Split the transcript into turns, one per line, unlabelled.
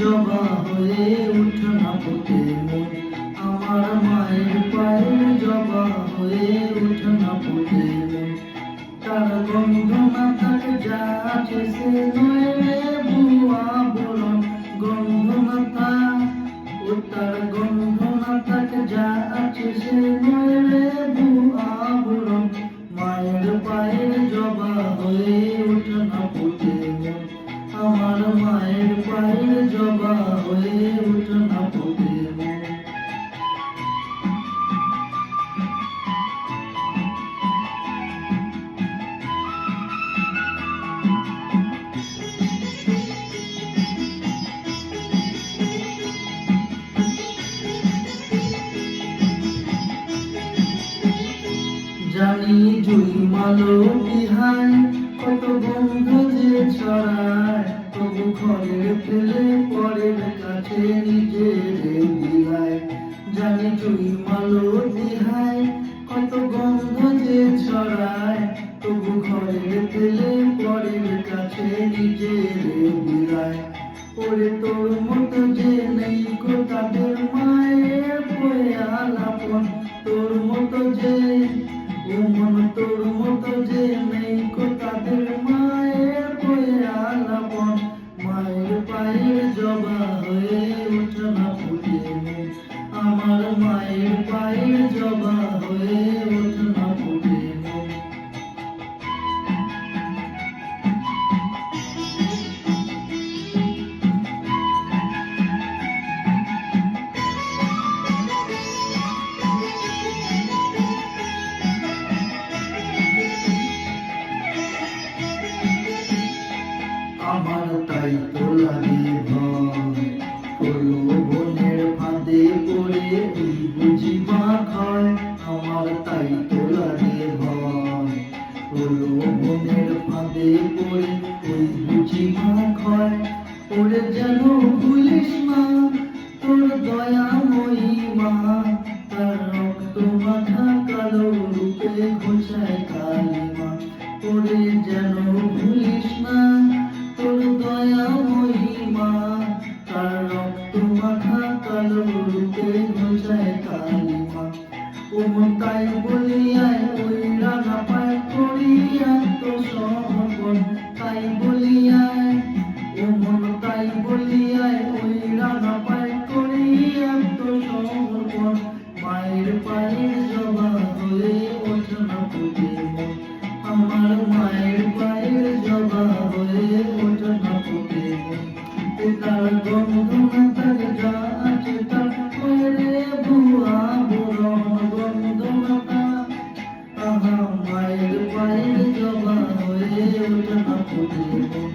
জবা হয়ে উঠে না ফুটে আমার মায়ের পায়ের জবা হয়ে উঠে না ফুটে তার গন্ধ না থাকে যা সে নয় রে বুয়া বলন গন্ধ না থাক ও তার গন্ধ না থাকে যা আছে সে জানি জুই মালো বিহায়, কত বন্ধু যে ছড়ায়, তবু ঘরে ফেলে পরের কাছে নিজের বিলায় জানি জুই মালো বিহায়, কত গন্ধ যে ছড়ায়, তবু ঘরে ফেলে পরের কাছে নিজের বিলায় ওরে তোর মতো যে ও মন তোর মতো যে নেই কো তাদের মায়ের পয়াল আপন মায়ের পায়ের জবা হয়ে ওঠে না ফুটে আমার মায়ের পায়ের আমার তাই তো লাগে ভয় হলো বনের ফাঁদে পড়ে বুঝি হয় আমার তাই তো লাগে ভয় হলো বনের ফাঁদে পড়ে ওই বুঝি হয় ওরে যেন ভুলিস না তোর দয়াময়ী মা। তার রক্ত মাথা কালো রূপে ঘোষায় কালী মা। ওরে যেন ভুলিস না তোর মা তার রক্ত মাথা কালো রূপে ঘোষায় কালী মা ও তাই বলিয়ায় ওই রানা পায় করিয়া তো সমর্পণ তাই বলিয়ায় ও মন তাই বলিয়ায় ওই রানা পায় করিয়া তো সমর্পণ মায়ের পায়ের জবা হয়ে ওঠে না ফুটে মন। আমার মায়ের পায়ের জবা হয়ে ওঠে না ফুটে। তার গন্ধ না তার আছে তার করে বুয়া বুড়ন গন্ধ না তার আহা মায়ের পায়ের জবা হয়ে ওঠে না ফুটে।